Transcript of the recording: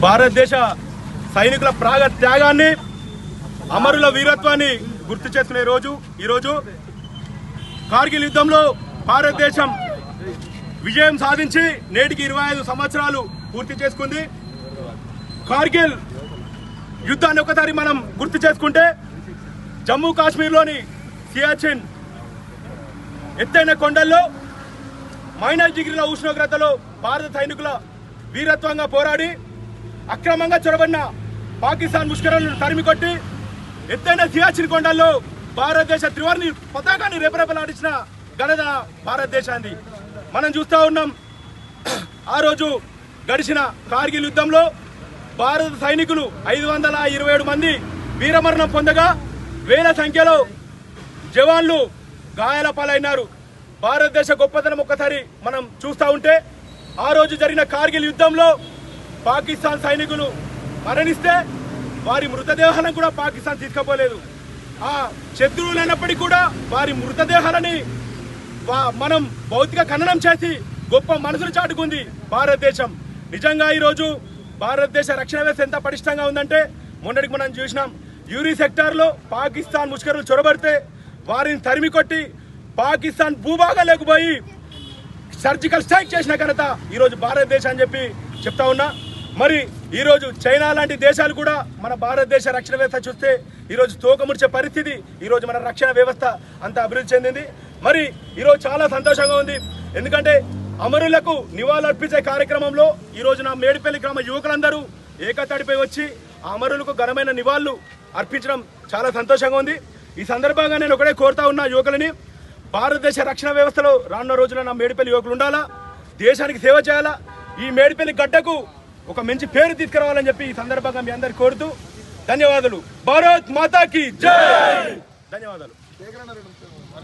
భారతదేశ సైనికుల ప్రాగ త్యాగాన్ని అమరుల వీరత్వాన్ని గుర్తు చేసుకునే రోజు ఈరోజు కార్గిల్ యుద్ధంలో భారతదేశం విజయం సాధించి నేటికి ఇరవై ఐదు సంవత్సరాలు పూర్తి చేసుకుంది. కార్గిల్ యుద్ధాన్ని ఒకసారి మనం గుర్తు చేసుకుంటే జమ్మూ కాశ్మీర్లోని సియాచిన్ ఎత్తైన కొండల్లో మైనస్ డిగ్రీల ఉష్ణోగ్రతలో భారత సైనికుల వీరత్వంగా పోరాడి అక్రమంగా చొరబడిన పాకిస్తాన్ ముష్కరాలను తరిమికొట్టి ఎత్తైన సియాచిన్ కొండల్లో భారతదేశ త్రివర్ణి పతాకాన్ని రెపరెపలాడించిన ఘనత భారతదేశాన్ని మనం చూస్తూ ఉన్నాం ఆ రోజు గడిచిన కార్గిల్ యుద్ధంలో భారత సైనికులు ఐదు వందల ఇరవై ఏడు మంది వీరమరణం పొందగా వేల సంఖ్యలో జవాన్లు గాయాల పాలైనారు. భారతదేశ గొప్పతనం ఒక్కసారి మనం చూస్తూ ఉంటే ఆ రోజు జరిగిన కార్గిల్ యుద్ధంలో పాకిస్తాన్ సైనికులు మరణిస్తే వారి మృతదేహాలను కూడా పాకిస్తాన్ తీసుకుపోలేదు. ఆ శత్రువులైనప్పటికీ కూడా వారి మృతదేహాలని వా- మనం భౌతిక ఖననం చేసి గొప్ప మనసును చాటుకుంది భారతదేశం. నిజంగా ఈరోజు భారతదేశ రక్షణ వ్యవస్థ ఎంత పటిష్టంగా ఉందంటే మొన్నటికి మనం చూసినాం యూరి సెక్టార్లో పాకిస్తాన్ ముష్కరులు చొరబడితే వారిని తరిమి కొట్టి పాకిస్తాన్ భూభాగాలకు పోయి సర్జికల్ స్ట్రైక్ చేసిన ఘనత ఈరోజు భారతదేశం అని చెప్పి చెప్తా ఉన్నా. మరి ఈరోజు చైనా లాంటి దేశాలు కూడా మన భారతదేశ రక్షణ వ్యవస్థ చూస్తే ఈరోజు తోకముడిచే పరిస్థితి ఈరోజు మన రక్షణ వ్యవస్థ అంత అభివృద్ధి చెందింది. మరి ఈరోజు చాలా సంతోషంగా ఉంది. ఎందుకంటే అమరులకు నివాళులర్పించే కార్యక్రమంలో ఈరోజు నా మేడిపల్లి గ్రామ యువకులందరూ ఏకతాటిపై వచ్చి ఆ అమరులకు ఘనమైన నివాళులు అర్పించడం చాలా సంతోషంగా ఉంది. ఈ సందర్భంగా నేను ఒకటే కోరుతా ఉన్న యువకులని భారతదేశ రక్షణ వ్యవస్థలో రానున్న రోజున నా మేడిపల్లి యువకులు ఉండాలా? దేశానికి సేవ చేయాలా? ఈ మేడిపల్లి గడ్డకు ఒక మంచి పేరు తీసుకురావాలని చెప్పి ఈ సందర్భంగా మీ అందరికి కోరుతూ ధన్యవాదాలు. భారత్ మాతాకి జై! ధన్యవాదాలు.